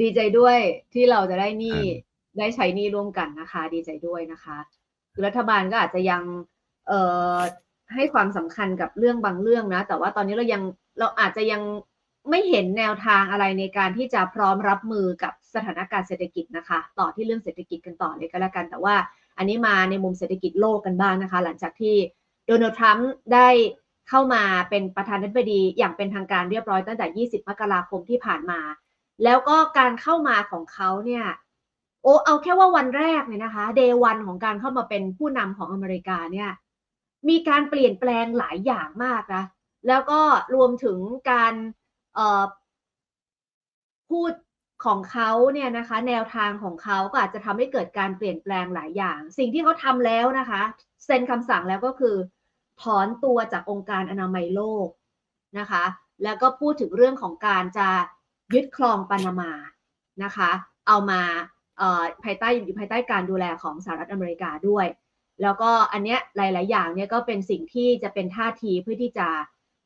ดีใจด้วยที่เราจะได้หนี้อ่ได้ใช้หนี้ร่วมกันนะคะ ดีใจด้วยนะคะคือรัฐบาลก็อาจจะยังเอ่อให้ความสำคัญกับเรื่องบางเรื่องนะ แต่ว่าตอนนี้เรายังเราอาจจะยังไม่เห็นแนวทางอะไรในการที่จะพร้อมรับมือกับสถานการณ์เศรษฐกิจนะคะ ต่อที่เรื่องเศรษฐกิจกันต่อเลยก็แล้วกัน แต่ว่าอันนี้มาในมุมเศรษฐกิจโลกกันบ้างนะคะ หลังจากที่โดนัลด์ทรัมป์ได้เข้ามาเป็นประธานาธิบดีอย่างเป็นทางการเรียบร้อยตั้งแต่ 20 มกราคมที่ผ่านมา แล้วก็การเข้ามาของเขาเนี่ยโอ้เอาแค่ว่าวันแรกเนี่ยนะคะเดวันของการเข้ามาเป็นผู้นำของอเมริกาเนี่ยมีการเปลี่ยนแปลงหลายอย่างมากนะแล้วก็รวมถึงการเอ่อพูดของเขาเนี่ยนะคะ แนวทางของเขาก็อาจจะทำให้เกิดการเปลี่ยนแปลงหลายอย่าง สิ่งที่เขาทำแล้วนะคะเซ็นคำสั่งแล้วก็คือ ถอนตัวจากองค์การอนามัยโลกนะคะ แล้วก็พูดถึงเรื่องของการจะ ยึดครองปานามานะคะ เอามาภายใต้อยู่ภายใต้การดูแลของสหรัฐอเมริกาด้วย แล้วก็อันเนี้ยหลาย ๆ อย่างเนี่ยก็เป็นสิ่งที่จะเป็นท่าทีเพื่อที่จะ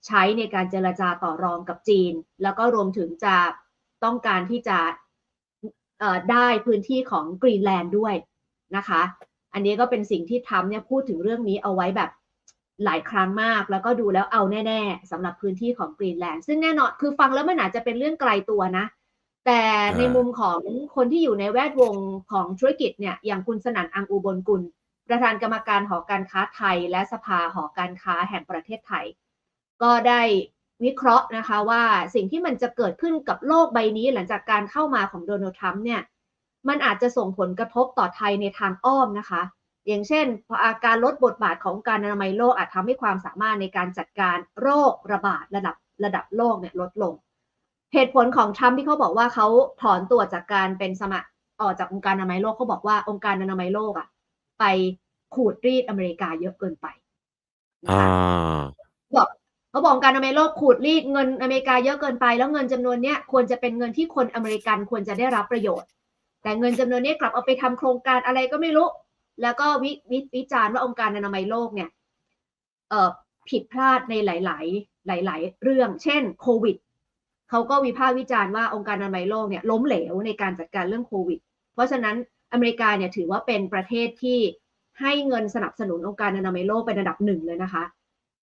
ใช้ในการเจรจาต่อรองกับจีน แล้วก็รวมถึงจะต้องการที่จะได้พื้นที่ของกรีนแลนด์ด้วยนะคะ อันนี้ก็เป็นสิ่งที่ทรัมป์เนี่ยพูดถึงเรื่องนี้เอาไว้แบบ หลายครั้งมาก แล้วก็ดูแล้วเอาแน่ ๆสำหรับพื้นที่ของกรีนแลนด์ซึ่งแน่นอนคือฟังแล้วมันอาจจะเป็นเรื่องไกลตัวนะ แต่ในมุมของคนที่อยู่ในแวดวงของธุรกิจเนี่ยอย่างคุณสนั่นอังอุบลกุล ประธานกรรมการหอการค้าไทย และสภาหอการค้าแห่งประเทศไทย ก็ได้วิเคราะห์นะคะว่าสิ่งที่มันจะเกิดขึ้นกับโลกใบนี้หลังจากการเข้ามาของโดนัลด์ทรัมป์เนี่ยมันอาจจะส่งผลกระทบต่อไทยในทางอ้อมนะคะ อย่างเช่นอาการลดบทบาทของการอนามัยโลกอาจทำให้ความสามารถในการจัดการโรคระบาดระดับระดับโลกเนี่ยลดลง เหตุผลของทรัมป์ที่เขาบอกว่าเขาถอนตัวจากการเป็นสมัครออกจากองค์การอนามัยโลกเขาบอกว่าองค์การอนามัยโลกอะไปขูดรีดอเมริกาเยอะเกินไปนะอ่าคะบอกเขาบอกองค์การอนามัยโลกขูดรีดเงินอเมริกาเยอะเกินไป แล้วเงินจำนวนเนี้ยควรจะเป็นเงินที่คนอเมริกันควรจะได้รับประโยชน์ แต่เงินจำนวนนี้กลับเอาไปทำโครงการอะไรก็ไม่รู้ แล้วก็วิวิวิจารณ์ว่าองค์การอนามัยโลกเนี่ยเออผิดพลาดในหลาย ๆ หลาย ๆ เรื่อง เช่นโควิดเขาก็วิพากษ์วิจารณ์ว่าองค์การอนามัยโลกเนี่ยล้มเหลวในการจัดการเรื่องโควิด เพราะฉะนั้นอเมริกาเนี่ยถือว่าเป็นประเทศที่ให้เงินสนับสนุนองค์การอนามัยโลกเป็นระดับหนึ่งเลยนะคะ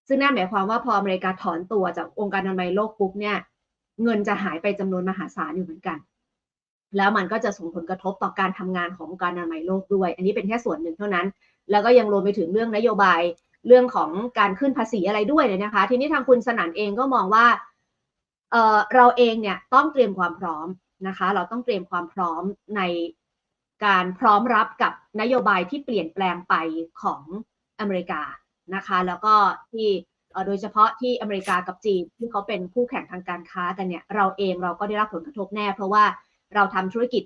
ซึ่งนั่นหมายความว่าพออเมริกาถอนตัวจากองค์การอนามัยโลกปุ๊บเนี่ย เงินจะหายไปจำนวนมหาศาลอยู่เหมือนกัน แล้วมันก็จะส่งผลกระทบต่อการทำงานขององค์การอนามัยโลกด้วย อันนี้เป็นแค่ส่วนหนึ่งเท่านั้น แล้วก็ยังรวมไปถึงเรื่องนโยบายเรื่องของการขึ้นภาษีอะไรด้วยเลยนะคะ ทีนี้ทางคุณสนั่นเองก็มองว่าเอ่อเราเองเนี่ยต้องเตรียมความพร้อมนะคะ เราต้องเตรียมความพร้อมในการพร้อมรับกับนโยบายที่เปลี่ยนแปลงไปของอเมริกานะคะ แล้วก็ที่โดยเฉพาะที่อเมริกากับจีนที่เขาเป็นคู่แข่งทางการค้ากันเนี่ยเราเองเราก็ได้รับผลกระทบแน่ เพราะว่า เราทำธุรกิจ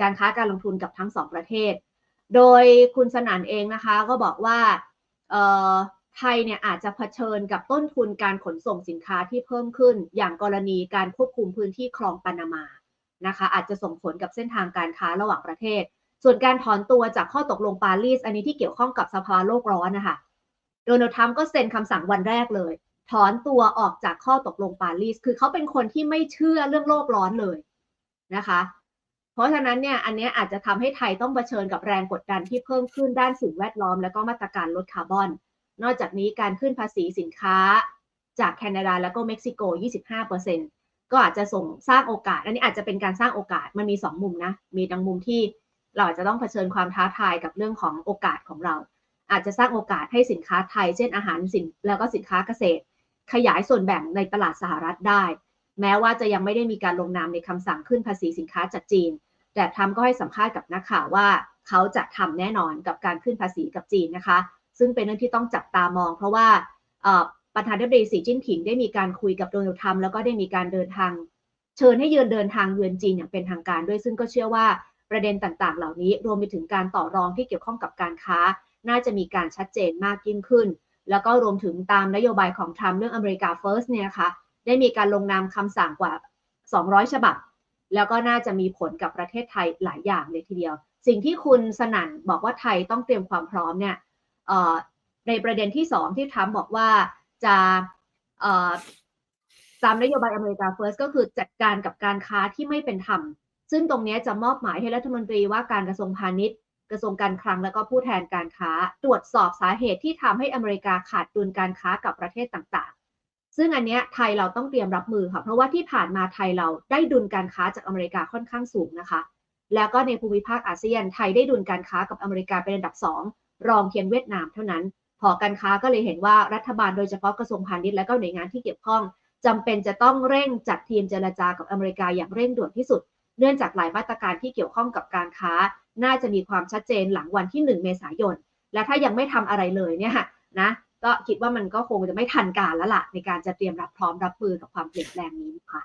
การค้าการลงทุนกับทั้งสองประเทศ โดยคุณสนานเองนะคะก็บอกว่าไทยเนี่ยอาจจะเผชิญกับต้นทุนการขนส่งสินค้าที่เพิ่มขึ้น อย่างกรณีการควบคุมพื้นที่คลองปานามานะคะอาจจะส่งผลกับเส้นทางการค้าระหว่างประเทศ ส่วนการถอนตัวจากข้อตกลงปารีส อันนี้ที่เกี่ยวข้องกับสภาวะโลกร้อนนะคะโดนัลด์ทรัมป์ก็เซ็นคำสั่งวันแรกเลย ถอนตัวออกจากข้อตกลงปารีส คือเขาเป็นคนที่ไม่เชื่อเรื่องโลกร้อนเลย นะคะ เพราะฉะนั้นเนี่ยอันนี้อาจจะทำให้ไทยต้องเผชิญกับแรงกดดันที่เพิ่มขึ้นด้านสิ่งแวดล้อม และก็มาตรการลดคาร์บอน นอกจากนี้การขึ้นภาษีสินค้าจากแคนาดาและก็เม็กซิโก 25%ก็อาจจะส่งสร้างโอกาส อันนี้อาจจะเป็นการสร้างโอกาส มันมี 2 มุมนะ มีดังมุมที่เราอาจจะต้องเผชิญความท้าทายกับเรื่องของโอกาสของเรา อาจจะสร้างโอกาสให้สินค้าไทย เช่นอาหารสินแล้วก็สินค้าเกษตร ขยายส่วนแบ่งในตลาดสหรัฐได้ แม้ว่าจะยังไม่ได้มีการลงนามในคำสั่งขึ้นภาษีสินค้าจากจีน แต่ทรัมป์ก็ให้สัมภาษณ์กับนักข่าวว่า เขาจะทำแน่นอนกับการขึ้นภาษีกับจีนนะคะ ซึ่งเป็นเรื่องที่ต้องจับตามอง เพราะว่าประธานาธิบดีสีจิ้นผิงได้มีการคุยกับโดนัลด์ทรัมป์แล้วก็ได้มีการเดินทาง เชิญให้เยือนเดินทางเยือนจีนอย่างเป็นทางการด้วย ซึ่งก็เชื่อว่าประเด็นต่างๆ เหล่านี้รวมไปถึงการต่อรองที่เกี่ยวข้องกับการค้า น่าจะมีการชัดเจนมากยิ่งขึ้น แล้วก็รวมถึงตามนโยบายของทรัมป์เรื่องอเมริกา First เนี่ยนะคะ ได้มีการลงนามคำสั่งกว่า 200 ฉบับ แล้วก็น่าจะมีผลกับประเทศไทยหลายอย่างเลยทีเดียว สิ่งที่คุณสนั่นบอกว่าไทยต้องเตรียมความพร้อมเนี่ยในประเด็นที่สองที่ทรัมป์บอกว่าจะตามนโยบายอเมริกาเฟิร์สก็คือจัดการกับการค้าที่ไม่เป็นธรรม ซึ่งตรงนี้จะมอบหมายให้รัฐมนตรีว่าการกระทรวงพาณิชย์ กระทรวงการคลังแล้วก็ผู้แทนการค้า ตรวจสอบสาเหตุที่ทำให้อเมริกาขาดดุลการค้ากับประเทศต่าง ซึ่งอันเนี้ยไทยเราต้องเตรียมรับมือค่ะ เพราะว่าที่ผ่านมาไทยเราได้ดุลการค้าจากอเมริกาค่อนข้างสูงนะคะ แล้วก็ในภูมิภาคอาเซียน ไทยได้ดุลการค้ากับอเมริกาเป็นอันดับสองรองเพียงเวียดนามเท่านั้นหอการค้าก็เลยเห็นว่ารัฐบาลโดยเฉพาะกระทรวงพาณิชย์และก็หน่วยงานที่เกี่ยวข้องจำเป็นจะต้องเร่งจัดทีมเจรจากับอเมริกาอย่างเร่งด่วนที่สุด เนื่องจากหลายมาตรการที่เกี่ยวข้องกับการค้า น่าจะมีความชัดเจนหลังวันที่ 1 เมษายน และถ้ายังไม่ทำอะไรเลยเนี่ยนะ ก็คิดว่ามันก็คงจะไม่ทันการแล้วล่ะในการจะเตรียมรับพร้อมรับมือกับความเปลี่ยนแปลงนี้นะคะ